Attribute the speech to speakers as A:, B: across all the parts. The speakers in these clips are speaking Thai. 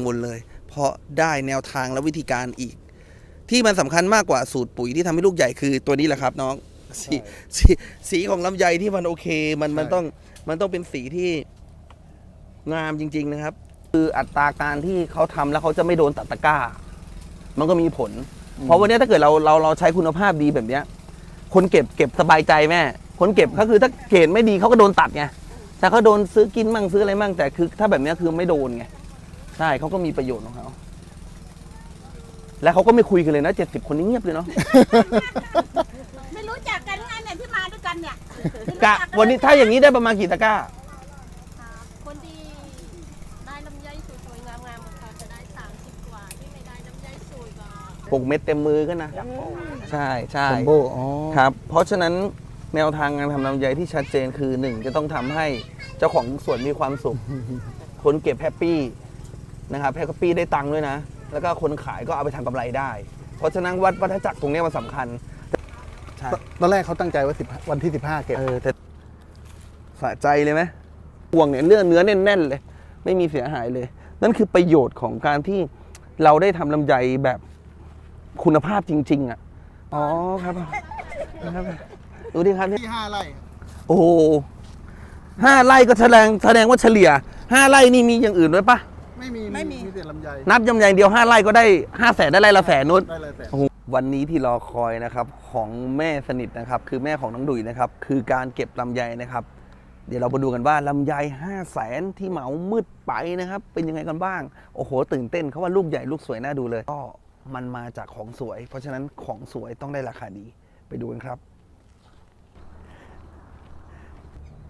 A: กังวลเลย เพราะได้แนวทางและวิธีการอีก ที่มันสำคัญมากกว่าสูตรปุ๋ยที่ทำให้ลูกใหญ่คือตัวนี้แหละครับน้องสีสีสีของลำไยที่มันโอเค มันมัน
B: ใช่
A: ต้องมันต้องเป็นสีที่งามจริง ๆนะครับ คืออัตราการที่เขาทำแล้วเขาจะไม่โดนตัดตะกร้า มันก็มีผล เพราะวันนี้ถ้าเกิดเราเราเราใช้คุณภาพดีแบบเนี้ย คนเก็บเก็บสบายใจแม่ คนเก็บก็คือถ้าเกรดไม่ดีเขาก็โดนตัดไงแต่เขาโดนซื้อกินมั่งซื้ออะไรมั่งแต่คือ ถ้าแบบเนี้ยคือไม่โดนไง ใช่เขาก็มีประโยชน์ของเขาและเขาก็ไม่คุยกันเลยนะเจ็ดสิบคนนี้เงียบเลยเนาะ
C: ไม่รู้จักกันไงเนี่ยที่มาด้วยกันเนี่ยไม่รู้
A: กะ
C: จั
A: วันนี้ถ้าอย่างนี้ได้ประมาณกี่ตะกร้า
D: คนที่ได้ลำไยสวยๆงามๆของเขาจะได้30กว่าที่ไม่ได้ลำไยสวยก็
A: หกเม็ดเต็มมือก็นะใช่ใช่
B: คอมโบอ๋อ
A: ครับ เพราะฉะนั้นแนวทางการทำลำไยที่ชัดเจนคือหนึ่งจะต้องทำให้เจ้าของสวนมีความสุข คนเก็บแฮปปี้ นะครับแฮปปี้ได้ตังค์ด้วยนะ แล้วก็คนขายก็เอาไปทำกำไรได้ เพราะฉะนั้นวัดวัฏจักรตรงเนี้ยมันสำคัญใช่
B: ตอนแรกเขาตั้งใจว่า10วันที่ 15 เก็บ
A: เออแต่สะใจเลยไหมห่วงเนี่ยเนื้อเนื้อแน่นๆเลย ไม่มีเสียหายเลย นั่นคือประโยชน์ของการที่เราได้ทำลำไยแบบคุณภาพจริง ๆ อะ อ๋อครับครับดูดิครับเนี่ย
B: ที่5ไร่
A: โอ้โหห้าไร่ก็แสดงแสดงว่าเฉลี่ยห้าไร่นี่มีอย่างอื่นด้วยปะ
B: ไม่มี
C: ไม่มี
B: มีแต่ลำไย
A: นับยำอย่างเดียวห้าไร่ก็ได้ห้าแสนได้ไร่ละแสนนุช
B: ได้เลยแต่
A: โอ้โหวันนี้ที่รอคอยนะครับของแม่สนิทนะครับ คือแม่ของน้องดุยนะครับ คือการเก็บลำไยนะครับ เดี๋ยวเรามาดูกันว่าลำไย5 0 0แสนที่เหมามืดไปนะครับ เป็นยังไงกันบ้าง โอ้โห ตื่นเต้นเขาว่าลูกใหญ่ลูกสวยน่าดูเลย ก็มันมาจากของสวย เพราะฉะนั้นของสวยต้องได้ราคาดีไปดูกันครับ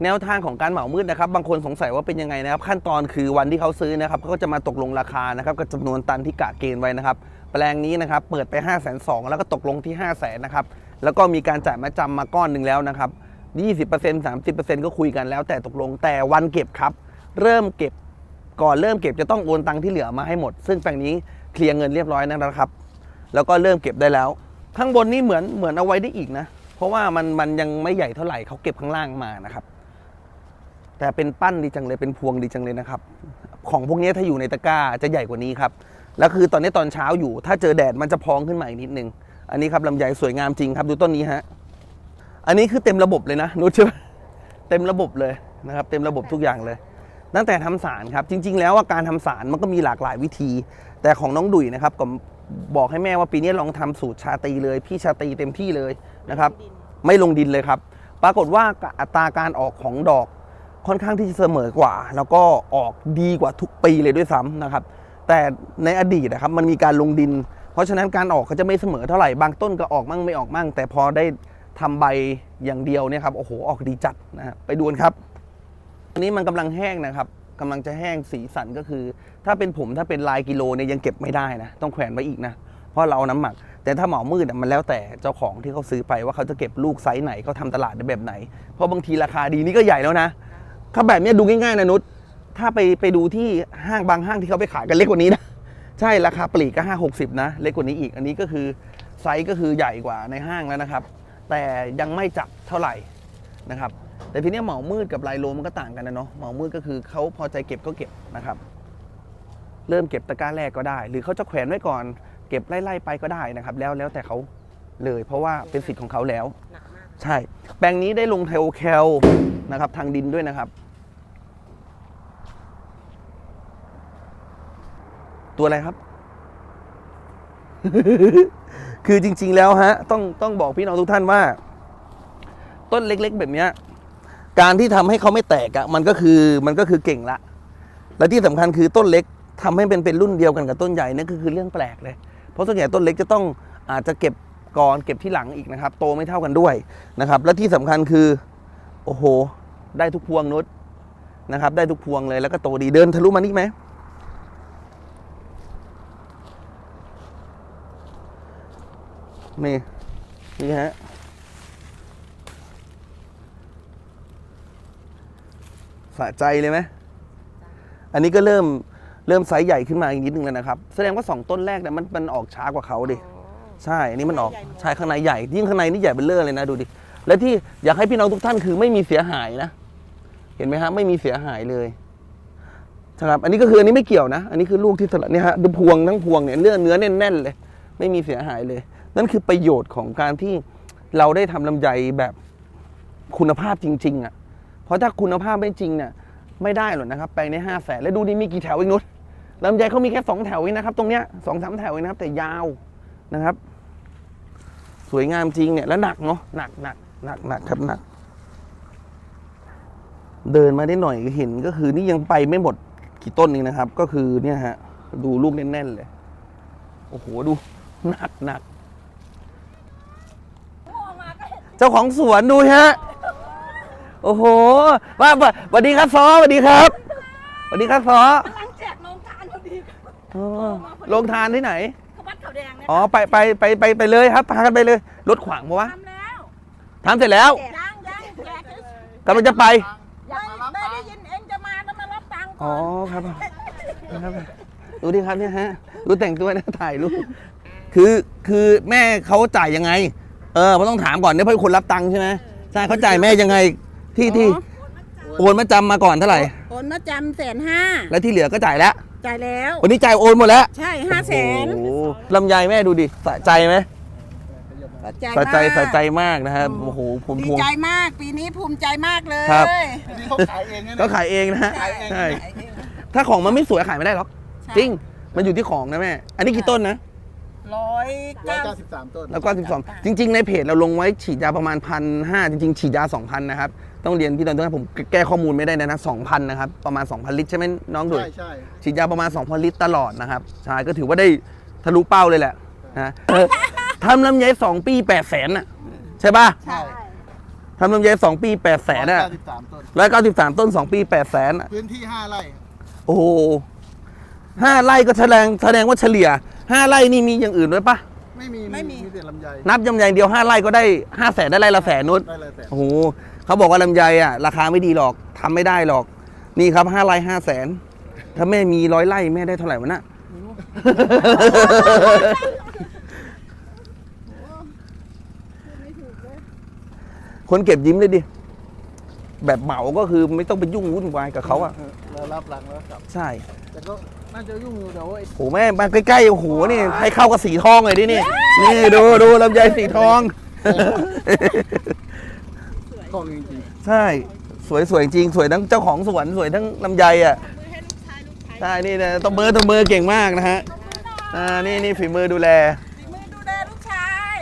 A: แนวทางของการเหมามืดนะครับ บางคนสงสัยว่าเป็นยังไงนะครับ ขั้นตอนคือวันที่เขาซื้อนะครับเขาก็จะมาตกลงราคานะครับกับจำนวนตันที่กะเกณฑ์ไว้นะครับ แปลงนี้นะครับเปิดไป 5 2 0 0 0แล้วก็ตกลงที่ 5 0 0 0 0นะครับแล้วก็มีการจ่ายมาจำมาก้อนหนึ่งแล้วนะครับ20% 30%ก็คุยกันแล้ว แต่ตกลงแต่วันเก็บครับ เริ่มเก็บก่อนเริ่มเก็บจะต้องโอนตังค์ที่เหลือมาให้หมด ซึ่งแปลงนี้เคลียร์เงินเรียบร้อยแล้วนะครับ แล้วก็เริ่มเก็บได้แล้ว ข้างบนนี่เหมือนเหมือนเอาไว้ได้อีกนะ เพราะว่ามันมันยังไม่ใหญ่เท่าไหร่เขาเก็บข้างล่างมานะครับ แต่เป็นปั้นดีจังเลยเป็นพวงดีจังเลยนะครับ ของพวกนี้ถ้าอยู่ในตะกร้าจะใหญ่กว่านี้ครับแล้วคือตอนนี้ตอนเช้าอยู่ ถ้าเจอแดดมันจะพองขึ้นมาอีกนิดนึง อันนี้ครับลำไยสวยงามจริงครับ ดูต้นนี้ฮะอันนี้คือเต็มระบบเลยนะนุชใช่ไหมเต็มระบบเลยนะครับ เต็มระบบทุกอย่างเลย ตั้งแต่ทำสารครับ จริง ๆ แล้วว่าการทำสารมันก็มีหลากหลายวิธี แต่ของน้องดุยนะครับก็บอกให้แม่ว่าปีนี้ลองทำสูตรชาตีเลย พี่ชาตีเต็มที่เลยนะครับ ไม่ลงดินเลยครับ ปรากฏว่าอัตราการออกของดอก ค่อนข้างที่จะเสมอกว่า แล้วก็ออกดีกว่าทุกปีเลยด้วยซ้ำนะครับ แต่ในอดีตนะครับมันมีการลงดิน เพราะฉะนั้นการออกก็จะไม่เสมอเท่าไหร่บางต้นก็ออกมั่งไม่ออกมั่ง แต่พอได้ทำใบอย่างเดียวเนี่ยครับโอ้โหออกดีจัดนะไปดูกันครับอันนี้มันกำลังแห้งนะครับกำลังจะแห้งสีสันก็คือ ถ้าเป็นผมถ้าเป็นลายกิโลเนี่ยยังเก็บไม่ได้นะต้องแขวนไว้อีกนะเพราะเราเอาน้ำหมัก แต่ถ้าเหมามืดมันแล้วแต่เจ้าของที่เขาซื้อไปว่าเขาจะเก็บลูกไซส์ไหนเขาทำตลาดในแบบไหน เพราะบางทีราคาดีนี่ก็ใหญ่แล้วนะ ถ้าแบบเนี้ยดูง่ายๆนะนุชถ้าไปไปดูที่ห้างบางห้างที่เขาไปขายกันเล็กกว่านี้นะใช่ราคาปลีกก็ห้าหกสิบนะเล็กกว่านี้อีกอันนี้ก็คือไซส์ก็คือใหญ่กว่าในห้างแล้วนะครับ แต่ยังไม่จับเท่าไหร่นะครับ แต่ทีนี้เหมามืดกับลายโลมันก็ต่างกันนะเนาะเหมามืดก็คือเขาพอใจเก็บก็เก็บนะครับ เริ่มเก็บตะกร้าแรกก็ได้ หรือเขาจะแขวนไว้ก่อน เก็บไล่ๆไปก็ได้นะครับ แล้วแล้วแต่เขาเลย เพราะว่าเป็นสิทธิ์ของเขาแล้ว
C: นักมาก
A: ใช่ แปลงนี้ได้ลงเทลแคลนะครับทางดินด้วยนะครับ ตัวอะไรครับ คือจริง ๆ แล้วฮะ ต้องต้องบอกพี่น้องทุกท่านว่า ต้นเล็ก ๆ แบบเนี้ยการที่ทำให้เขาไม่แตกอะมันก็คือมันก็คือเก่งละ และที่สำคัญคือต้นเล็กทำให้เป็นเป็นรุ่นเดียวกันกับต้นใหญ่นั่นก็คือเรื่องแปลกเลย เพราะส่วนใหญ่ต้นเล็กจะต้องอาจจะเก็บ ก่อนเก็บที่หลังอีกนะครับ โตไม่เท่ากันด้วยนะครับ และที่สำคัญคือ โอ้โห ได้ทุกพวงนุชนะครับ ได้ทุกพวงเลยแล้วก็โตดีเดินทะลุมานี่ไหมนี่นี่ฮะสะใจเลยไหมอันนี้ก็เริ่มเริ่มไซส์ใหญ่ขึ้นมาอีกนิดนึงแล้วนะครับ แสดงว่า 2 ต้นแรกเนี่ยมันมันออกช้ากว่าเขาดิ ใช่อันนี้มันออกใช่ข้างในใหญ่ยิ่งข้างในนี่ใหญ่เป็นเลื่อเลยนะดูดิและที่อยากให้พี่น้องทุกท่านคือไม่มีเสียหายนะ เห็นไหมฮะไม่มีเสียหายเลยนะครับอันนี้ก็คืออันนี้ไม่เกี่ยวนะ อันนี้คือลูกที่สลัดเนี่ยฮะดูพวงทั้งพวงเนี่ยเนื้อเนื้อแน่นๆเลย ไม่มีเสียหายเลย นั่นคือประโยชน์ของการที่เราได้ทำลำไยแบบคุณภาพจริง ๆ อะ เพราะถ้าคุณภาพไม่จริงเนี่ยไม่ได้หรอกนะครับ ไปในห้าแสนแล้วดูนี่มีกี่แถวอีกนุชลำไยเขามีแค่สองแถวเองนะครับ ตรงเนี้ยสองสามแถวเองนะครับ แต่ยาวนะครับ สวยงามจริงเนี่ยแล้วหนักเนาะหนักหนักหนักหนักครับหนัก เดินมาได้หน่อยเห็นก็คือนี่ยังไปไม่หมดกี่ต้นนี้นะครับ ก็คือเนี่ยฮะ ดูลูกแน่นๆเลย โอ้โหดูหนักหนักเจ้าของสวนดูฮะโอ้โหว่าว่าสวัสดีครับซอสวัสดีครับสวัสดีครับซอกำ
C: ลังแจกโรงทานพอดี
A: อ๋อลงทานที่ไหน
C: เขาวัดเขาแดงเนี่ย
A: อ๋อไปไปไปไปไปเลยครับพากันไปเลยรถขวางปะวะ
C: ทำแล้ว
A: ทำเสร็จแล้ว
C: ยังยังแจกเฉย
A: กำลังจะไป
C: ๆไม่ไม่ได้ยินเองจะมาแล้วมารับตังค์ก่
A: อ๋อ
C: อน
A: ครับครับดูดิครับเนี่ยฮะดูแต่งตัวนะถ่ายรูปคือคือแม่เขาจ่ายยังไง เออเพราะต้องถามก่อนเนี่ยเพราะคนรับตังค์ใช่ไหมใช่เขาจ่ายแม่ยังไงที่ที่โอนมาจำมาก่อนเท่าไหร่
C: โอนมาจำแสนห้า
A: แล้วที่เหลือก็จ่ายแล้ว
C: จ่ายแล้ว
A: วันนี้จ่ายโอนหมดแล้ว
C: ใช่ห้าแสน
A: โอ้โหลำไยแม่ดูดิสะใจไหมสะใจสะใจมากนะครับโอ้โหผม
C: ดี
A: พวง
C: ใจมากปีนี้ภูมิใจมากเลย
A: ครับ
B: นี่เขาขายเองนะ
A: ก็ขายเองนะฮะ
B: ขายเอง
A: ใช่ถ้าของมันไม่สวยขายไม่ได้หรอกจริงมันอยู่ที่ของนะแม่อันนี้กี่ต้นนะ
C: ร้อย
B: ร้อย
C: เก้า
B: เก้าสิบสามต้น
A: แล้วก็ 12 จริง ๆ ในเพจเราลงไว้ฉีดยาประมาณพันห้าจริง ๆ ฉีดยา 2,000 นะครับ ต้องเรียนพี่ตอนต้นผมแก้ข้อมูลไม่ได้นะนะ2,000นะครับประมาณ 2,000 ลิตรใช่ไหมน้องดุย
B: ใช่ใช่
A: ฉีดยาประมาณ 2,000 ลิตรตลอดนะครับใช่ก็ถือว่าได้ทะลุเป้าเลยแหละนะเออทำลำไย2ปี8แสนน่ะใช่ป่ะ
B: ใช่
A: ทำลำไย2ปี8แสนน่ะ
B: เก้าสิบสามต้น
A: ร้อยเก้าสิบสามต้น2ปี8แสนน่ะ
B: พื้นที่ห้าไร่
A: โอ้โหห้าไร่ก็แสดงแสดงว่าเฉลี่ยห้าไร่นี่มีอย่างอื่นด้วยปะ
B: ไม่มีมีมีแต่ลำไย
A: นับยำใยเดียวห้าไร่ก็ได้ห้าแสนได้ไร่ละแสนนุช
B: ได้เลยแต่
A: โอ้โห เขาบอกว่าลำไยอะราคาไม่ดีหรอกทำไม่ได้หรอก นี่ครับห้าไร่ห้าแสนถ้าแม่มีร้อยไร่แม่ได้เท่าไหร่วะน่ะคนเก็บยิ้มเลยดิ แบบเหมาก็คือไม่ต้องไปยุ่งวุ่นวายกับเขาอะ
B: เรารับหลังแล้วกลับ
A: ใช่
B: แต่ก็น่าจะยุ่งอยู่เดี๋ยวไอ้
A: โหแม่มาใกล้ๆโอ้โหนี่ให้เข้ากับสีทองเลยดินี่ นี่ดูดูลำไยสีทอง
B: กล้องจริง
A: ใช่ สวยสวยจริง สวยทั้งเจ้าของสวนสวยทั้งลำไยอะ
D: มือให้ลูกชายลูกชาย
A: ใช่นี่นะต้องมือต้องมือเก่งมากนะฮะอ่านี่นี่ฝีมือดูแล
C: ฝีมือดูแลลูกชาย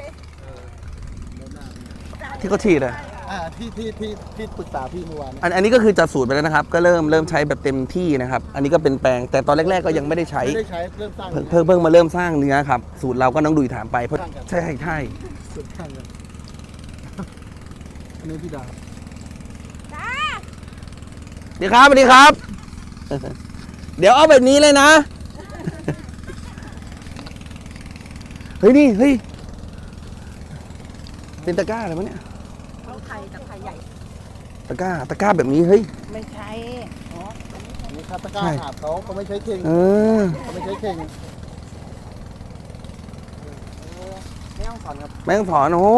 A: ที่เขาฉีดอะ
B: ๆอ่าที่ที่ที่ที่ปรึกษาพี่เมื่อวาน
A: อันอันนี้ก็คือจัดสูตรไปแล้วนะครับ ก็เริ่มเริ่มใช้แบบเต็มที่นะครับ อันนี้ก็เป็นแปลงแต่ตอนแรก ๆ ก็ยังไม่ได้ใช้
B: ไม่ได้ใช้เริ่มสร้าง
A: เพิ่งเพิ่งเพิ่งมาเริ่มสร้างเนื้อครับ สูตรเราก็น้องดุยถามไปเพราะใช่ใช่
B: สุดข้างกันอั นนี้พี่ดาว
A: เดี๋ยวครับสวัสดีครับ เดี๋ยวเอาแบบนี้เลยนะ เฮ้ยนี่เฮ้ย เป็นตะกร้าอะไรวะเนี่ย
C: เขาไข่กับไข่ใหญ่
A: ตะกร้าตะกร้าแบบนี้เฮ้ย
C: ไม่ใช่
B: อันนี้ครับตะกร้า
A: ใช่
B: หาบเขาเขาไม่ใช้เข่ง
A: เออ
B: เขาไม่ใช้เข่งไม่ต้องสอนครับ
A: แม่งถอนโอ้โห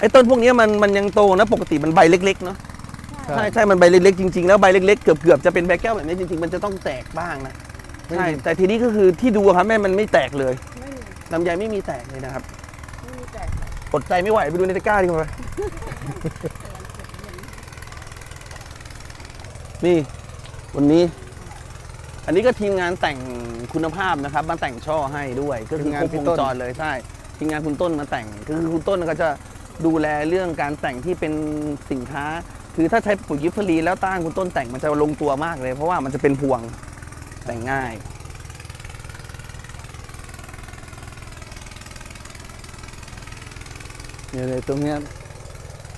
A: ไอ้ต้นพวกเนี้ยมันมันยังโตนะปกติมันใบเล็กๆเนาะใช่ใช่มันใบเล็กๆจริงๆแล้วใบเล็กๆเกือบเกือบจะเป็นใบแก้วแบบนี้จริงๆมันจะต้องแตกบ้างนะใช่แต่ทีนี้ก็คือที่ดูอะครับแม่มันไม่แตกเลยลำไยไม่มีแตกเลยนะครับ
C: ไม่มีแต่
A: อดใจไม่ไหวไปดูในตะกร้าดีกว่านี่วันนี้ อันนี้ก็ทีมงานแต่งคุณภาพนะครับมาแต่งช่อให้ด้วย ก็คือครบวงจรเลยใช่ทีมงานคุณต้นมาแต่งคือคุณต้นก็จะ ดูแลเรื่องการแต่งที่เป็นสินค้า คือถ้าใช้ปุ๋ยยิปฟรีแล้วต้านคุณต้นแต่งมันจะลงตัวมากเลย เพราะว่ามันจะเป็นพวงแต่งง่าย
B: เนี่ยเลยตรงเนี้ย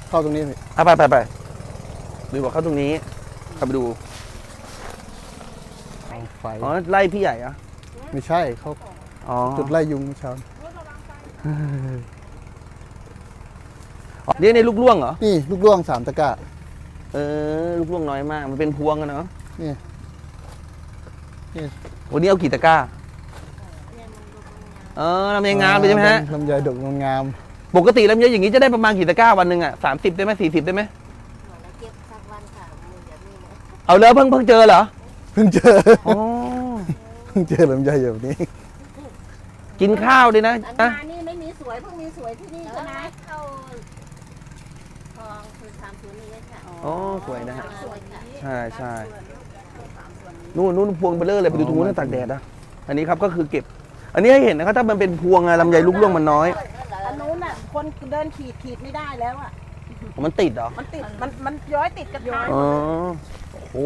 B: เข้าตรงนี้พี่
A: อะไปไปไปดูบอกเข้าตรงนี้เข้าไปดู
B: เอาไฟ
A: อ๋อไล่พี่ใหญ่เหรอะ
B: ไม่ใช่เขา
A: อ๋อ
B: จุดไล่ยุงเมื่อเช้า
A: นี่ในลูกล่วงเหรอ
B: นี่ลูกล่วงสามตะกร้า
A: เออ ลูกล่วงน้อยมาก มันเป็นพวงกันเนาะ
B: นี่นี่
A: วันนี้เอากี่ตะกร้า เออลำไยงามเลยใช่ไหมฮะ
B: ลำไยดกงาม
A: ปกติลำไยอย่างนี้จะได้ประมาณกี่ตะกร้าวันหนึ่งอะสามสิบได้ไหมสี่สิบได้ไหม
D: เก็บสักวัน
A: เอาแล้วเพิ่งเพิ่งเจอเหรอ
B: เพิ่งเจอ
A: อ๋อ
B: เพิ่งเจอลำไยแบบนี้
A: กินข้าวดีนะ
C: อัน
A: นะ
C: มานี่ไม่มีสวยเพิ่งมีสวยที่นี่
D: แล้ว
C: ใช่ไหม
D: เข้าคลองคือสามศูนย์นี้ค่ะ
A: อ๋อสวยนะฮะ
D: สวยค่ะ
A: ใช่ใช่นู่นนู่นพวงเบลเลอร์เลยไปดูตรงนู้นนะตากแดดนะอันนี้ครับก็คือเก็บ อันนี้ให้เห็นนะครับถ้ามันเป็นพวงอะลำไยลูกร่วงมันน้อย
C: อันนู้นน่ะคนเดินขีดขีดไม่ได้แล้วอะ
A: มันติดเหรอ
C: มันติดมันมันย้อยติดกระทะ
A: อ๋อโอ้โห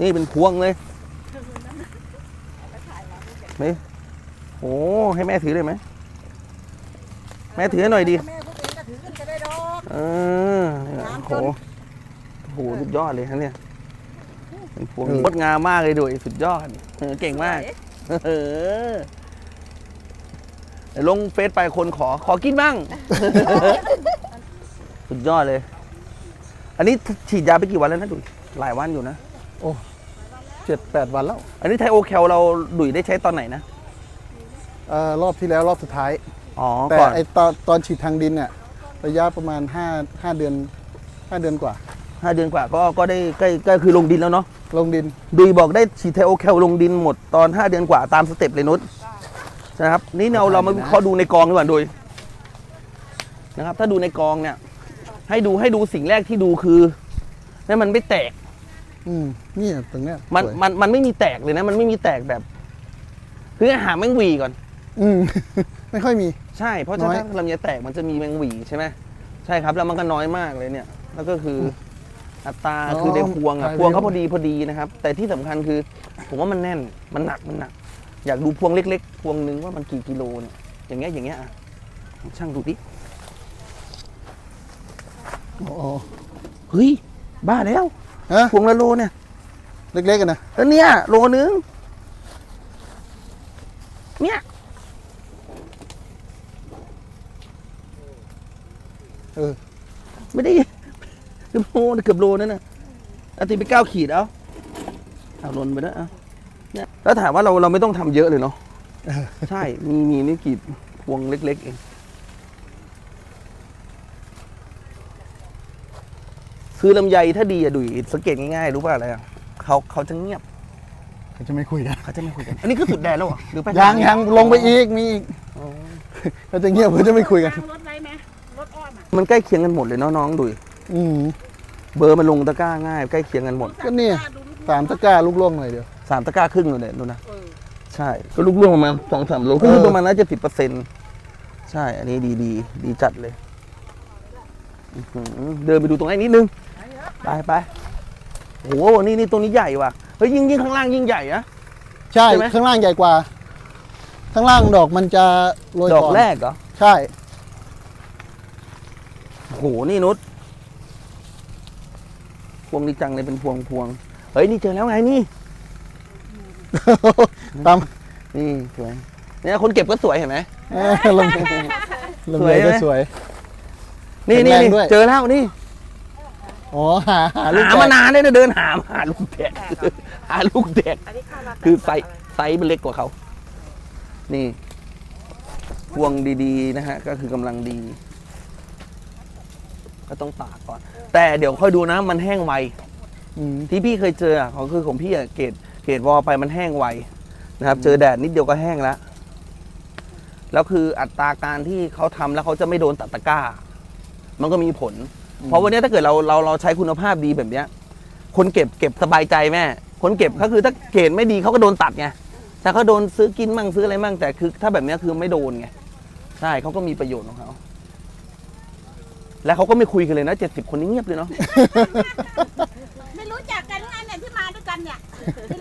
A: นี่เป็นพวงเลยนี่โอ้ให้แม่ถือเลยไหม แม่ถือให้หน่อยดี
C: แม่พูดเองก็ถือขึ้นก็ได้ดอก
A: เออเนี่ยโอ้โห โอ้โหสุดยอดเลยครับเนี่ยเป็นพวง
B: เออ
A: งดงามมากเลยด้วยสุดยอดเออเก่งมากเออเดี๋ยวลงเฟซไปคนขอขอกินบ้าง สุดยอดเลย อันนี้ฉีดยาไปกี่วันแล้วนะดุยหลายวันอยู่นะ
B: เจ็ดแปดวันแล้ว
A: อันนี้ไทโอแคลเราดุยได้ใช้ตอนไหนนะ
B: เอ่อรอบที่แล้วรอบสุดท้าย
A: อ๋อ
B: แต่
A: ก่อน
B: ไอตอนตอนฉีดทางดินเนี่ยระยะประมาณ5 5เดือน5เดือนกว่า
A: ห้าเดือนกว่าก็ก็ได้ใกล้ใกล้คือลงดินแล้วเนาะ
B: ลงดิน
A: ดุยบอกได้ฉีดไทโอแคลลงดินหมดตอน 5 เดือนกว่าตามสเต็ปเลยนุชนะครับนี่เราเรามาวิเคราะห์ดูในกองดีกว่าดุยนะครับ ถ้าดูในกองเนี่ย ให้ดูให้ดูสิ่งแรกที่ดูคือนั่นมันไม่แตก
B: อืมนี่ตรงเนี้ย
A: มัน
B: สวย
A: มันมันไม่มีแตกเลยนะ มันไม่มีแตกแบบคือหาแมงหวีก่อน
B: อืม ไม่ค่อยมี
A: ใช่เพราะ
B: น้
A: ถ้า
B: อย
A: ลำไยแตกมันจะมีแมงหวีใช่ไหมใช่ครับแล้วมันก็น้อยมากเลยเนี่ย แล้วก็คืออ อัตราคือในพวงอะพวงเขาพอดีพอดีนะครับ แต่ที่สำคัญคือ ผมว่ามันแน่นมันหนักมันหนัก อยากดูพวงเล็ก ๆ พวงหนึงว่ามันกี่กิโลเนี่ยอย่างเงี้ยอย่างเงี้ยอะช่างดูดิ
B: อ๋อ
A: เฮ้ยบ้าแล้ว
B: ฮะ
A: พวงละโลเนี่ย
B: เล็กๆกันนะ
A: แล้วเนี่ยโลนึงเนี่ย
B: เออ
A: ไม่ได้ เกือบโลเกือบโลนั่นน่ะเอาตีไปเก้าขีดเอาเอาลนไปแล้วเอาเนี่ยแล้วถามว่าเราเราไม่ต้องทำเยอะเลยเนาะ
B: เออ
A: ใช่มีมีนี่กี่พวงเล็ก ๆ เอง คือลำไยถ้าดีอะดุยสังเกตง่ายๆรู้ป่ะอะไรอะเขาเขาจะเงียบ
B: เขาจะไม่คุยกัน
A: เขาจะไม่คุยกัน อันนี้คือสุดแดนแล้วเหรอหรือไป
B: ยังยังลงไปอีกมีอีกเขาจะเงียบเขาจะไม่คุยกัน
C: ทางรถไรไหมรถอ้อมอะ
A: มันใกล้เคียงกันหมดเลยเนาะน้องดุย
B: อืม
A: เบอร์มันลงตะกร้าง่ายใกล้เคียงกันหมด
B: ก็เนี่ยสามตะกร้าลูกล่วงหน่อยเดียว
A: สามตะกร้าครึ่งเลยเนี่ยดูนะ
C: เออ
A: ใช่ ก็ลูกร่วงประมาณสองสามโลก็คือ
B: เออ
A: ประมาณน่าจะสิบเปอร์เซ็นต์ใช่ อันนี้ดีดีดีจัดเลยอื้อหือเดินไปดูตรงนี้นิดนึง ไปไปโอ้โหนี่นี่ตรงนี้ใหญ่ว่ะเฮ้ยยิ่งยิ่งข้างล่างยิ่งใหญ่อะ
B: ใช่
A: ใช่ไหม
B: ข้างล่างใหญ่กว่า ข้างล่างดอกมันจะโรย
A: ดอก
B: ก่อน
A: แรกเหรอ
B: ใช่
A: โอ้โหนี่นุชพ วงดีจังเลยเป็นพวงพวงเฮ้ยนี่เจอแล้วไงนี่
B: ตาม
A: นี่สวยเนี่ยคนเก็บก็สวยเห็นไหม
B: เออลำลำ
A: สวย
B: ไย
A: ไหม
B: ก็สวย
A: นี่
B: แข็ง
A: นี่
B: แรง
A: นี่
B: ด้วย
A: เจอแล้วนี่
B: อ๋อหาหาลูก
A: หา
B: แกะ
A: มานานเลยนะเดินหาหาลูกแดกหาลูกแดก
C: อันนี้ข้าวราด
A: คือไซส์ไซส์มันเล็กกว่าเขานี่พวงดีๆนะฮะ ก็คือกำลังดี ก็ต้องตากก่อน แต่เดี๋ยวค่อยดูนะมันแห้งไว
B: อืม
A: ที่พี่เคยเจออะของคือของพี่อะเกรดเกรดวอลไปมันแห้งไวนะครับ เจอแดดนิดเดียวก็แห้งแล้วแล้วคืออัตราการที่เขาทำแล้วเขาจะไม่โดนตัดตะกร้า มันก็มีผล เพราะวันนี้ถ้าเกิดเราเราเราใช้คุณภาพดีแบบเนี้ย คนเก็บเก็บสบายใจแม่ คนเก็บก็คือถ้าเกรดไม่ดีเขาก็โดนตัดไงแต่เขาโดนซื้อกินมั่งซื้ออะไรมั่งแต่คือ ถ้าแบบเนี้ยคือไม่โดนไงใช่เขาก็มีประโยชน์ของเขา แล้วเขาก็ไม่คุยกันเลยนะเจ็ดสิบคนนี้เงียบเลยเนาะ
C: ไม่รู้จักกันงั้นเนี่ยที่มาด้วยกันเนี่ย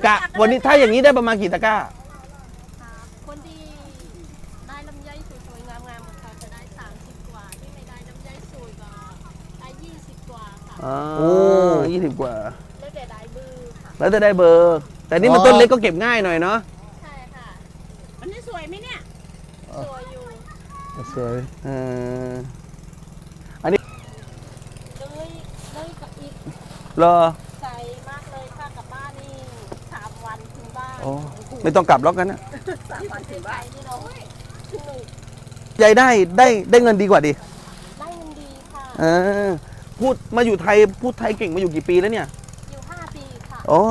A: กะวันนี้ถ้าอย่างนี้ได้ประมาณกี่ตะกร้า
D: ครับคนที่ได้ลำไยสวยๆงามๆของเขาจะได้สามสิบกว่าที่ไม่ได้ลำไยสวยก็ได้ยี่สิบกว่าค่ะ
A: อ๋อ
B: โอ้
A: ยี่สิบกว่า
D: แล้วแต่ได้เบือค่ะ
A: แล้วจะได้เบอร์ แต่นี่มัน
B: อ๋อ
A: ต้นเล็กก็เก็บง่ายหน่อยเนาะ
D: ใช่ค่ะ
C: อันนี้สวยไหมเนี่ย
D: สวยอยู่
B: สวย
A: เออ
D: เลยเลยกับอี ก
A: รอ
D: ใจมากเลยค่ะกลับบ้านนี่สามวันถึงบ้าน
A: โอ้ไม่ต้องกลับล็อกกันนะ
D: สามวันถึงบ้านนี่เราถึงหนึ่ง
A: ยายได้ได้ได้เงินดีกว่าดิ
D: ได้เงินดีค่ะ
A: เออพูดมาอยู่ไทยพูดไทยเก่งมาอยู่กี่ปีแล้วเนี่ย
D: อยู่ห้าปีค่ะ
A: อ๋อ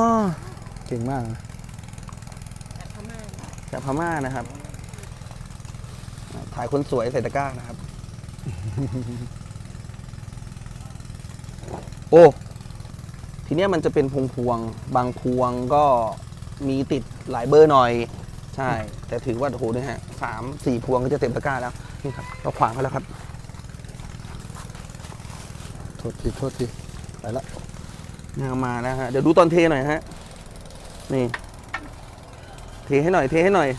B: เก่งมากนะ
A: จากพม่านะครับอ่าถ่ายคนสวยใส่ตะกร้านะครับ โอ้ ทีเนี้ยมันจะเป็นพวงพวงๆบางพวงก็มีติดหลายเบอร์หน่อย ใช่ แต่ถือว่าโอ้โหเนี่ยฮะสามสี่พวงก็จะเต็มตะกร้าแล้วนี่ครับเราขวางเขาแล้วครับ
B: โทษทีโทษทีไปละ
A: งามมาแล้วฮะเดี๋ยวดูตอนเทหน่อยฮะนี่เทให้หน่อยเทให้หน่อย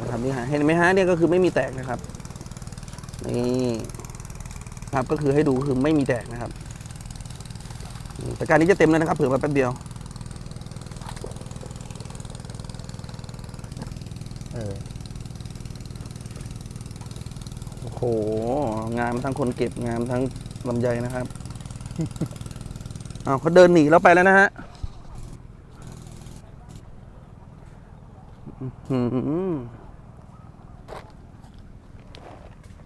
A: นะครับนี่ฮะเห็นไหมฮะเนี่ยก็คือไม่มีแตกนะครับ นี่ครับก็คือให้ดูคือไม่มีแตกนะครับ แต่การนี้จะเต็มแล้วนะครับเผื่อมาแป๊บเดียว
B: เออ
A: โอ้โหงามทั้งคนเก็บงามทั้งลำไยนะครับอ้าวเขาเดินหนีเราไปแล้วนะฮะอื้อหือ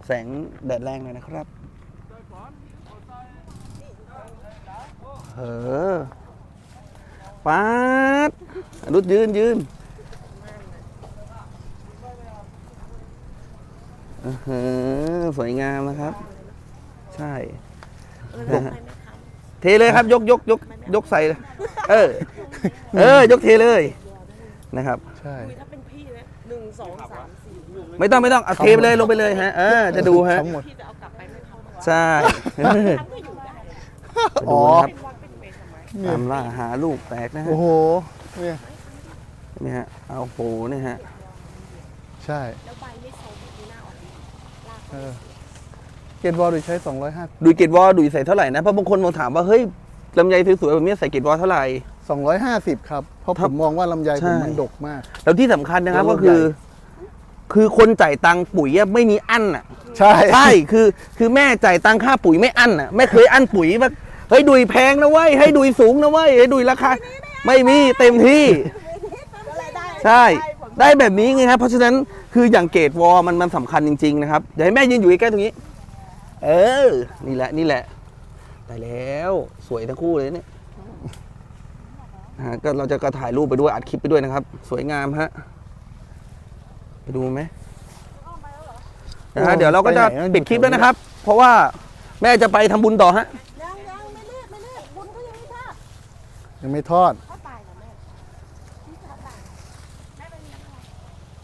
A: แสงแดดแรงเลยนะครับเออป๊าดรุดยืนยืนอื้อหือสวยงามนะครับ ใช่นะฮะเทเลยครับ ยกยกยกยกใส่เลยเออ เออ ยกเทเลยนะครับ
B: ใช่
E: ถ้าเป็นพี่นะหนึ่งสองสามสี่หนู
A: ไม่ต้องไม่ต้องเอาเทไปเลยลงไปเลยฮะเออจะดูฮะ
B: ทั้งหมด
E: พี่จะเอากลับไปไม่เข้าตัว
A: ใช่เออ
E: ทำก็อยู่ได้
A: จะดูนะครับ
E: เป็นวัดเป็นเวรทำไม
B: เนี่ย
A: ตามล่าหาลูกแตกนะฮะ
B: โอ้โหเนี่ย
A: นี่ฮะเอาโหนี่ฮะ
B: ใช่
E: แล้วใบไม่โซมดูหน้าออกดีลาก
B: เออเกตบอลดูใช้ 250
A: ดูเกตวอลดูใส่เท่าไหร่นะเพราะบางคนมาถามว่าเฮ้ยลำไยสวยๆแบบนี้ใส่เกตวอลเท่าไหร่
B: 250 ครับ เพราะ
A: ค
B: ผ
A: รับ
B: มมองว่าลำไย
A: ใช่
B: ผมมันดกมาก
A: แล้วที่สำคัญนะครับ
B: โอ้
A: ก็คือ
B: ใหญ่
A: คือคนจ่ายตังค์ปุ๋ยอะไม่มีอั้นอะ
B: ใช่
A: ใช่ คือ คือแม่จ่ายตังค่าปุ๋ยไม่อั้นอะ ไม่เคยอั้นปุ๋ยว่า เฮ้ยดุยแพงนะเว้ย ให้ดุยสูงนะเว้ย ให้ดุยราคา ไม่มีเต็มที่ ใช่ ได้แบบนี้ไงครับ เพราะฉะนั้น คืออย่างเกรดวอลมันมันสำคัญจริง ๆ นะครับ เดี๋ยวให้แม่ยืนอยู่ใกล้ๆตรงนี้ เออ นี่แหละ นี่แหละได้แล้ว สวยทั้งคู่เลยเนี่ยนะฮะก็เราจะก็ถ่ายรูปไปด้วย อัดคลิปไปด้วยนะครับ สวยงามฮะ ไปดูไหมนะฮะเดี๋ยวเราก็จะปิดคลิปแล้วนะครับ เพราะว่าแม่จะไปทำบุญต่อฮะ
C: ยังยังไม่รีบไม่รีบบุญก็ยังไม่ทราบ
B: ยังไม่ทอด
C: เขาตายเหรอแม่ที่เขาตายแม่เป็นยังไง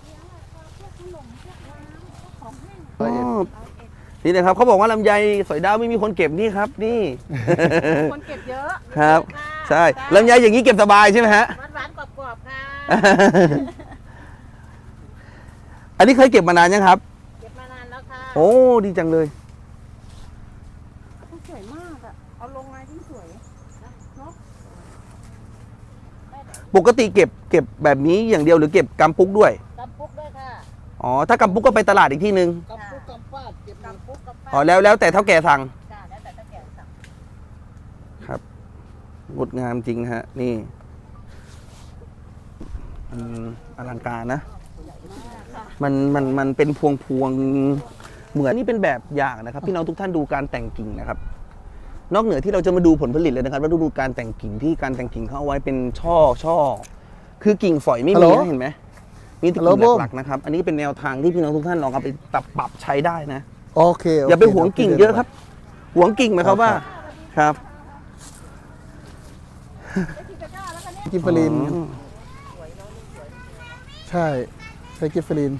C: เลี้ยงอะเขาพวกขนมพวกน้ำพวกของแห้ง
B: ร้อยเอ็ด
A: อ๋อนี่นะครับเขาบอกว่าลำไยสอยดาวไม่มีคนเก็บนี่ครับ นี่
C: คนเก็บเยอะ
A: ครับ
C: ค่ะ
A: ใช่ลำไยอย่างนี้เก็บสบายใช่ไหมฮะ
C: หวานหวานๆกรอบกรอบๆค่ะ
A: อันนี้เคยเก็บมานานยังครับ
C: เก็บมานานแล้วค่ะ
A: โอ้ดีจังเลย
C: สวยมากอะเอาลงมาที่สวย
A: ปกติเก็บเก็บแบบนี้อย่างเดียวหรือเก็บกำปุกด้วย
C: กำปุกด้วยค่ะ
A: อ๋อถ้ากำปุกก็ไปตลาดอีกที่หนึ่ง
C: กำปุกกำปาดเก็บกำปุกกำปาด
A: อ๋อแล้วแล้วแต่เท่าแก่สั่ง
C: จ้าแล้วแต่ตะแก่สั่ง
A: งดงามจริงนะฮะ นี่อืมอลังการนะ มันมันมันเป็นพวงพวงๆเหมือนนี่เป็นแบบอย่างนะครับ พี่น้องทุกท่านดูการแต่งกิ่งนะครับ นอกเหนือที่เราจะมาดูผลผลิตเลยนะครับเราดูการแต่งกิ่งที่การแต่งกิ่งเขาเอาไว้เป็นช่อช่อคือกิ่งฝอยไม่
B: ฮัล
A: มี
B: โหล
A: นะเห็นไหมมีแต่
B: ฮัลโหล
A: กิ่ง
B: บูม
A: หลักๆนะครับ อันนี้เป็นแนวทางที่พี่น้องทุกท่านลองเอาไปปรับปรับใช้ได้นะ
B: โอเคโเค
A: อย่าไปหวงกิ่งเยอะครับหวงกิ่งหมายความว่าครับ
B: กิฟเฟอรีน
A: อ๋อ
B: ใช่ ใช้กิฟเฟอรีน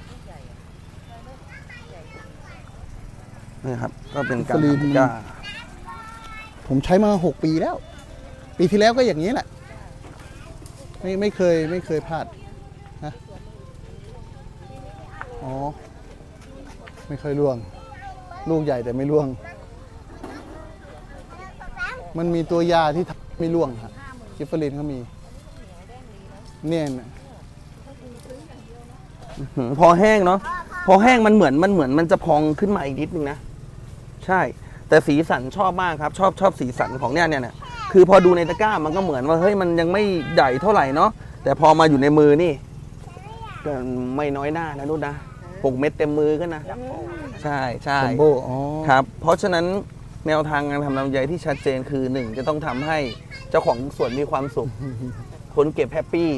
A: นี่ครับ ก็เป็นการ
B: สลีน
A: ทำก้า
B: ผมใช้มาหกปีแล้ว ปีที่แล้วก็อย่างนี้แหละ ไม่ไม่เคยไม่เคยพลาดนะอ๋อ ไม่เคยล่วง ลูกใหญ่แต่ไม่ล่วง มันมีตัวยาที่ทำไม่ล่วงครับกิฟเฟอรินเขามี เนี่ยนะ
A: หืมพอแห้งเนาะพอแห้งมันเหมือนมันเหมือนมันจะพองขึ้นมาอีกนิดนึงนะใช่ แต่สีสันชอบมากครับ ชอบชอบสีสันของเนี่ยเนี่ยเนี่ยคือพอดูในตะกร้ามันก็เหมือนว่าเฮ้ยมันยังไม่ใหญ่เท่าไหร่เนาะแต่พอมาอยู่ในมือนี่ก็ไม่น้อยหน้านะนุ่นนะหกเม็ดเต็มมือก็นะ ใช่ใช่
B: จัมโบอ๋อ
A: ครับ เพราะฉะนั้นแนวทางการทำลำไยที่ชัดเจนคือหนึ่งจะต้องทำให้เจ้าของสวนมีความสุข คนเก็บแฮปปี้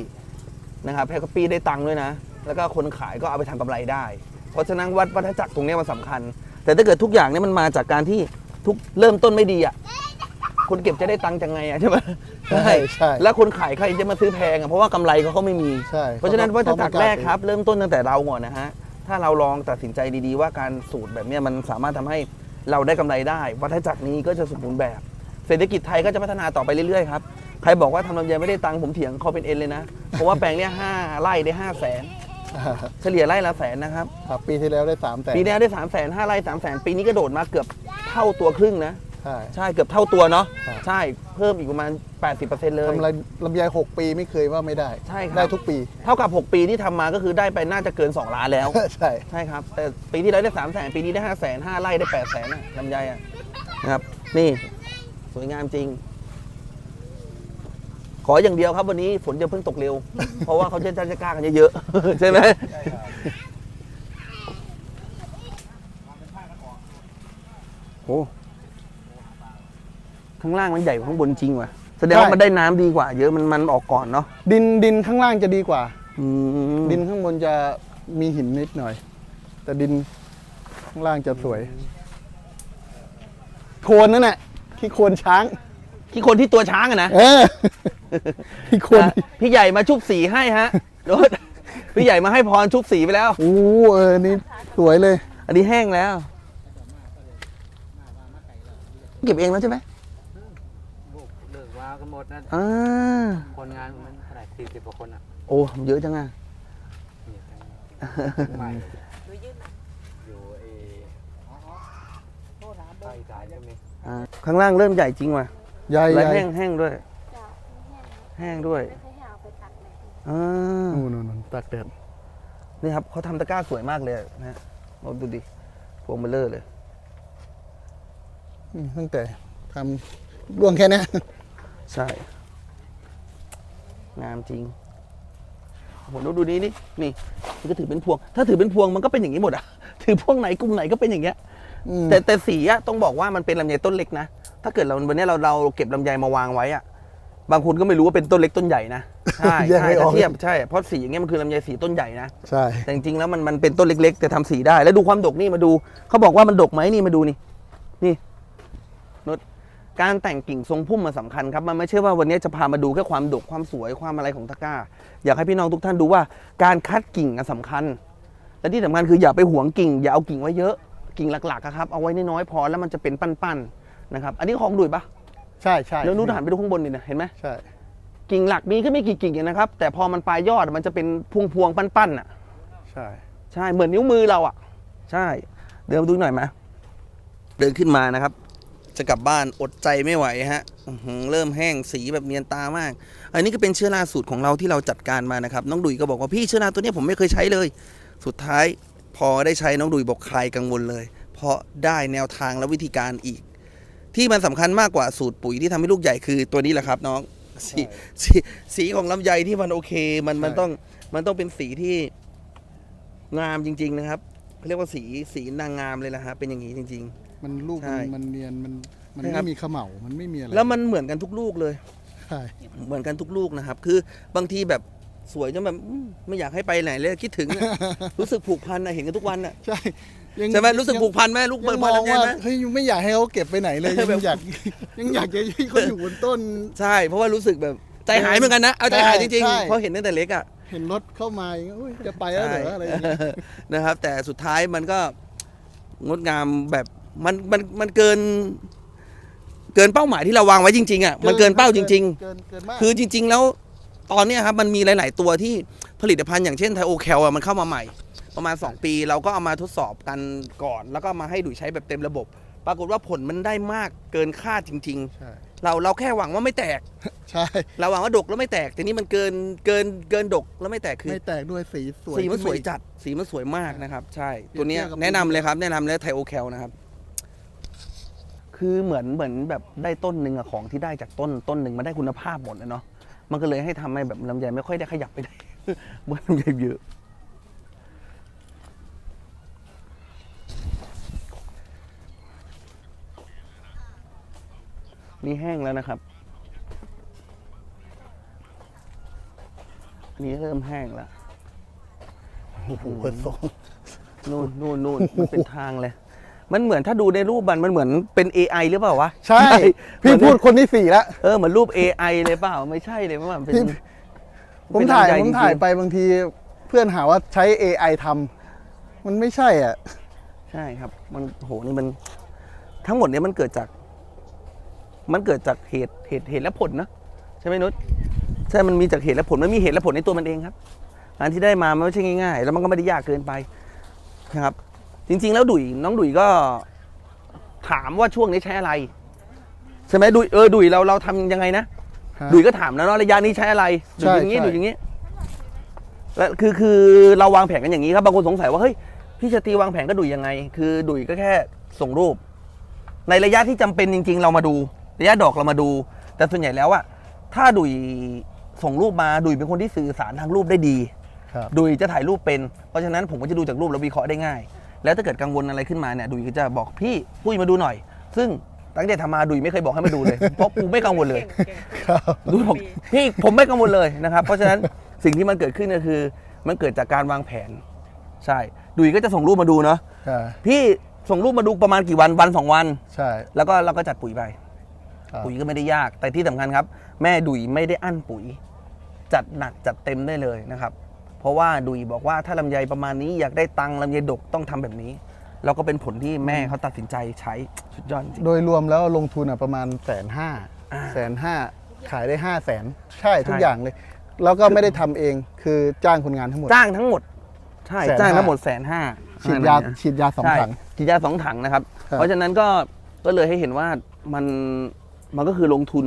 A: นะครับแฮปปี้ได้ตังค์ด้วยนะ แล้วก็คนขายก็เอาไปทำกำไรได้ เพราะฉะนั้นวัดวัฏจักรตรงเนี้ยมันสำคัญ แต่ถ้าเกิดทุกอย่างเนี่ยมันมาจากการที่ทุกเริ่มต้นไม่ดีอะคนเก็บจะได้ตังค์จากไงอะใช่ไหม
B: ใช่ใช่
A: แล้วคนขายใครจะมาซื้อแพงอะเพราะว่ากำไรเขาเขาไม่มี
B: ใช่
A: เพราะฉะนั้นวัฏจักรแรกครับ
B: เขา
A: เริ่มต้นตั้งแต่เราก่อนนะฮะ ถ้าเราลองตัดสินใจดีๆ ว่าการสูตรแบบเนี้ยมันสามารถทำให้เราได้กำไรได้ วัฏจักรนี้ก็จะสมบูรณ์แบบ เศรษฐกิจไทยก็จะพัฒนาต่อไปเรื่อยๆครับใครบอกว่าทำลำไยไม่ได้ตังค์ผมเถียงเขาเป็นเอ็นเลยนะเพราะว่าแปลงเนี้ยห้าไร่ได้ห้าแสน เฉลี่ยไร่ละแสนนะครับ
B: ครับปีที่แล้วได้สามแสน
A: ปีนี้ได้สามแสนห้าไร่สามแสนปีนี้ก็โดดมาเกือบเท่าตัวครึ่งนะ
B: ใช่
A: ใช่เกือบเท่าตัวเนาะ
B: ครับ
A: ใช่เพิ่มอีกประมาณ 80%เลย
B: ทำไรลำไยหกปีไม่เคยว่าไม่ได้
A: ใช่ครับ
B: ได้ทุกปี
A: เท่ากับ 6 ปีที่ทำมาก็คือได้ไปน่าจะเกิน 2 ล้านแล้ว
B: ใช่
A: ใช่ครับ แต่ปีที่แล้วได้3 0 0แสนปีนี้ได้5 0 0แสนห้าไร่ได้8 0 0แสนนะลำไยอะนะครับ นี่สวยงามจริงข ออย่างเดียวครับวันนี้ฝนจะเพิ่งตกเร็ว เพราะว่าเขาจะจะกล้ากันเยอะๆใช่ไหมโอ้ข้างล่างมันใหญ่กว่าข้างบนจริงว่ะแสดงว่ามันได้น้ำดีกว่า เยอะมันมันออกก่อนเนาะ
B: ดินดินข้างล่างจะดีกว่า
A: อืม
B: ดินข้างบนจะมีหินนิดหน่อย แต่ดินข้างล่างจะสวย โคนนั่นแหละที่โคนช้าง
A: ที่คนที่ตัวช้างอะนะ
B: เออ ที่โคน
A: อะพี่ใหญ่มาชุบสีให้ฮะโดดพี่ใหญ่มาให้พรชุบสีไปแล้ว
B: โอ้เออนี่สวยเลย
A: อันนี้แห้งแล้ว เก็บเองแล้วใช่ไหม
F: เลิกว่ากันหมดนะ
A: อ่า
F: คนงานมันเท่าไหร่สี่สิบกว่าคนอะ
A: โอ้เยอะจังอะ
F: เนี่ยใหม่อยู่ไอ้ภาคอีสานก็มี
A: อ่าข้างล่างเริ่มใหญ่จริงว่ะ
B: ใหญ่
A: และ
B: ใหญ่
A: แห้งแห้งด้วย
C: จะ แห้ง
A: แห้งด้วย
C: ไม่ค่อยให้เอาไปตัดเลย
A: อ่า
B: นู่นนู่นนู่นตากแดด
A: นี่ครับเขาทำตะกร้าสวยมากเลยนะฮะลองดูดิพวงเบลเลอร์เลย
B: อืมตั้งแต่ทำร่วงแค่เนี้ย
A: ใช่ งามจริงผมดูดูนี้นี่นี่มันก็ถือเป็นพวง ถ้าถือเป็นพวงมันก็เป็นอย่างนี้หมดอะถือพวงไหนกลุ่มไหนก็เป็นอย่างเงี้ย
B: อืม
A: แต่แต่สีอะต้องบอกว่ามันเป็นลำไยต้นเล็กนะ ถ้าเกิดเราวันนี้เราเราเก็บลำไยมาวางไว้อะ บางคนก็ไม่รู้ว่าเป็นต้นเล็กต้นใหญ่นะใช่
B: แยก
A: ใช่
B: ไม่อ
A: ถ้า
B: อก
A: เทียบใช่เพราะสีอย่างเงี้ยมันคือลำไยสีต้นใหญ่นะ
B: ใช่
A: แต่จริงๆแล้วมันมันเป็นต้นเล็กๆ แต่ทำสีได้แล้วดูความดกนี่มาดูเขาบอกว่ามันดกไหมนี่มาดูนี่ นี่นุชการแต่งกิ่งทรงพุ่มมาสำคัญครับมันไม่ใช่ว่าวันนี้จะพามาดูแค่ความดกความสวยความอะไรของตะกร้า อยากให้พี่น้องทุกท่านดูว่าการคัดกิ่งอะสำคัญ และที่สำคัญคืออย่าไปหวงกิ่ง อย่าเอากิ่งไว้เยอะกิ่งหลักๆอะครับเอาไว้น้อยๆพอแล้วมันจะเป็นปั้นๆนะครับ อันนี้ของดุยปะ
B: ใช่ใช่
A: แล้วนุชหันไปดูข้างบนนี่นะเห็นไหม
B: ใช่
A: กิ่งหลักมีก็ไม่กี่กิ่งเองนะครับ แต่พอมันปลายยอดมันจะเป็นพวงๆปั้นๆอะ
B: ใช่
A: ใช่เหมือนนิ้วมือเราอะ ใช่ เดินมาดูหน่อยไหมเดินขึ้นมานะครับ จะกลับบ้านอดใจไม่ไหวฮะอื้อหือเริ่มแห้งสีแบบเนียนตามาก อันนี้ก็เป็นเชื้อราสูตรของเราที่เราจัดการมานะครับน้องดุยก็บอกว่าพี่เชื้อราตัวเนี้ยผมไม่เคยใช้เลย สุดท้ายพอได้ใช้น้องดุยบอกใครกังวลเลย เพราะได้แนวทางและวิธีการอีก ที่มันสำคัญมากกว่าสูตรปุ๋ยที่ทำให้ลูกใหญ่คือตัวนี้แหละครับน้องสีสีสีของลำไยที่มันโอเค มันมันต้องมันต้องเป็นสีที่งามจริง ๆ นะครับเขาเรียกว่าสีสีนางงามเลยนะฮะเป็นอย่างนี้จริง
B: มันลูก
A: ใช่
B: มันมันเนียนมันมัน
A: ใช่ครั
B: ไม่
A: บ
B: มีเขม่ามันไม่มีอะไร
A: ๆแล้วมันเหมือนกันทุกลูกเลย
B: ใช่
A: เหมือนกันทุกลูกนะครับ คือบางทีแบบสวยจนแบบอืมไม่อยากให้ไปไหนเลยคิดถึงอะรู้สึกผูกพันอะเห็นกันทุกวันอะ
B: ใช่ ยัง
A: ใช่ไหมรู้สึกผูกพันไหมลูก
B: ยั
A: เปิด
B: ง
A: บ
B: ม
A: อล
B: อง
A: ใช่
B: ว่า
A: ไหม
B: เฮ้ยไม่อยากให้เขาเก็บไปไหนเลย
A: แบ
B: ยั
A: บ
B: งอยากยังอยากจะให้เขาอยู่บนต้น
A: ใช่เพราะว่ารู้สึกแบบใจหายเหมือนกันนะเอาใจหายจริง
B: ใช่
A: ๆเพราะเห็นตั้งแต่เล็กอะ
B: เห็นรถเข้ามาอย่างเงี้ยอุ๊ยจะไปแล้วเหรออะไรอย่างเงี้ย
A: นะครับ แต่สุดท้ายมันก็งดงามแบบมันมันมันเกิน เกินเป้าหมายที่เราวางไว้จริงๆอะมันเกินเป้าจริง ๆ
B: เกินเกินมาก
A: คือจริง ๆ แล้วตอนเนี้ยครับมันมีหลาย ๆ ตัวที่ผลิตภัณฑ์อย่างเช่นไทโอแคลมันเข้ามาใหม่ ประมาณ 2 ปี เราก็เอามาทดสอบกันก่อน แล้วก็มาให้ดูใช้แบบเต็มระบบ ปรากฏว่าผลมันได้มากเกินคาดจริง
B: ใช่
A: ๆ เราเราแค่หวังว่าไม่แตก
B: ใช่
A: เราหวังว่าดกแล้วไม่แตกแต่นี่มันเกินเกินเกินดกแล้วไม่แตกคือ
B: ไม่แตกด้วยสีสวย
A: สีมันสวย
B: ขึ้าอีก
A: จัด สีมันสวยมากนะครับ ใช่
B: เปรียบ
A: ตัวเนี้ย
B: เทียบกับ
A: แนะนำเลยครับ แนะนำเลยไทโอแคลนะครับ คือเหมือนเหมือนแบบได้ต้นหนึ่งอะของที่ได้จากต้นต้นหนึ่งมันได้คุณภาพหมดเลยเนาะ มันก็เลยให้ทำให้แบบลำไยไม่ค่อยได้ขยับไปได้เหมือนลำไยเยอะ นี่แห้งแล้วนะครับอันนี้เริ่มแห้งแล้ว
B: โอ้โหเปิดทรง
A: นู่นนู่นนู่นมันเป็นทางเลย มันเหมือนถ้าดูในรูปมันมันเหมือนเป็น AI หรือเปล่าวะ
B: ใช่ พี่
A: เหมือน
B: พูดคนที่สี่แล้ว
A: เออเหมือนรูป AI เลยเปล่า ไม่ใช่เลยว่ามันเป็น
B: พี่ผม
A: เป็น
B: ถ่าย
A: ลำไผ
B: มถ่าย
A: จริงๆ
B: ไปบางทีเพื่อนหาว่าใช้ AI ทำมันไม่ใช่อะ
A: ใช่ครับ มันโหนี่มัน ทั้งหมดเนี้มันเกิดจาก มันเกิดจากเหตุเหตุเหตุและผลนะใช่ไหมนุชใช่มันมีจากเหตุและผลมันมีเหตุและผลในตัวมันเองครับอันที่ได้มามันไม่ใช่ง่ายๆ แล้วมันก็ไม่ได้ยากเกินไปนะครับ จริง ๆ แล้วดุยน้องดุยก็ถามว่าช่วงนี้ใช้อะไรใช่ไหมดุยเออดุยเราเราทำยังไงนะ
B: ฮะ
A: ดุยก็ถามแล้วเนาะระยะนี้ใช้อะไรดุย
B: ใช่
A: อย่างนี้
B: ใช่
A: ดุยอย่างนี้แล้วคือคือเราวางแผนกันอย่างนี้ครับบางคนสงสัยว่าเฮ้ยพี่ชาตรีวางแผนก็ดุยยังไง คือดุยก็แค่ส่งรูป ในระยะที่จำเป็นจริง ๆ เรามาดู ระยะดอกเรามาดู แต่ส่วนใหญ่แล้วอะถ้าดุยส่งรูปมาดุยเป็นคนที่สื่อสารทางรูปได้ดี
B: ครับ
A: ดุยจะถ่ายรูปเป็น เพราะฉะนั้นผมก็จะดูจากรูปแล้ววิเคราะห์ได้ง่าย แล้วถ้าเกิดกังวลอะไรขึ้นมาเนี่ยดุยก็จะบอกพี่ปุ้ยมาดูหน่อย ซึ่งตั้งใจทำมาดุยไม่เคยบอกให้มาดูเลย เพราะกูไม่กังวลเลย
E: เก่งเก่ง
B: ครับ
A: ดุยบอกพี่ผมไม่กังวลเลยนะครับ เพราะฉะนั้นสิ่งที่มันเกิดขึ้นก็คือ มันเกิดจากการวางแผน ใช่ ดุยก็จะส่งรูปมาดูเนาะ
B: ใช่
A: พี่ส่งรูปมาดูประมาณกี่วันวันสองวัน
B: ใช่
A: แล้วก็เราก็จัดปุ๋ยไป
B: ครับ
A: ปุ๋ยก็ไม่ได้ยาก แต่ที่สำคัญครับ แม่ดุยไม่ได้อั้นปุ๋ย จัดหนักจัดเต็มได้เลยนะครับ เพราะว่าดุยบอกว่าถ้าลำไยประมาณนี้อยากได้ตังค์ลำไยดกต้องทำแบบนี้ แล้วก็เป็นผลที่แม่เขาตัดสินใจใช้สุดยอดจริง
B: โดยรวมแล้วลงทุนอะประมาณแสนห้า
A: อ่า
B: แสนห้าขายได้ห้าแสนใช่ทุก
A: ใช่
B: อย่างเลย แล้วก็ไม่ได้ทำเองคือจ้างคนงานทั้งหมด
A: จ้างทั้งหมด ใช่
B: แสนห้า
A: จ้างทั้งหมดแสนห้า
B: ฉีดยาฉีดยาสอง
A: ใช่
B: ถัง
A: ฉีดยาสองถังนะครับ
B: ครับ
A: เพราะฉะนั้นก็ก็เลยให้เห็นว่ามัน มันก็คือลงทุน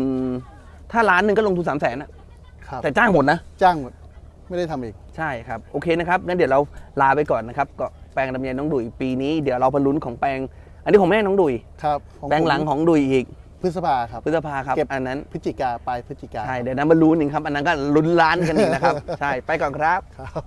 A: ถ้าล้านหนึ่งก็ลงทุนสามแสนอะ
B: ครับ
A: แต่จ้างหมดนะ
B: จ้างหมดไม่ได้ทำเอง
A: ใช่ครับ โอเคนะครับงั้นเดี๋ยวเราลาไปก่อนนะครับก็แปลงลำไยน้องดุยปีนี้เดี๋ยวเราไปลุ้นของแปลง อันนี้ของแม่น้องดุย
B: ครับของ
A: แปลง
B: ผม
A: หลังของดุยอีก
B: พฤษภาครับ
A: พฤษภาครับ
B: เก็บ
A: อันนั้น
B: พฤศจิกาปลายพฤศจิกา
A: ใช่เดี๋ยวนั้นมาลุ้นหนึ่งครับ อันนั้นก็ลุ้นล้านกันอีกนะครับ ใช่ไปก่อนครับ
B: ครับ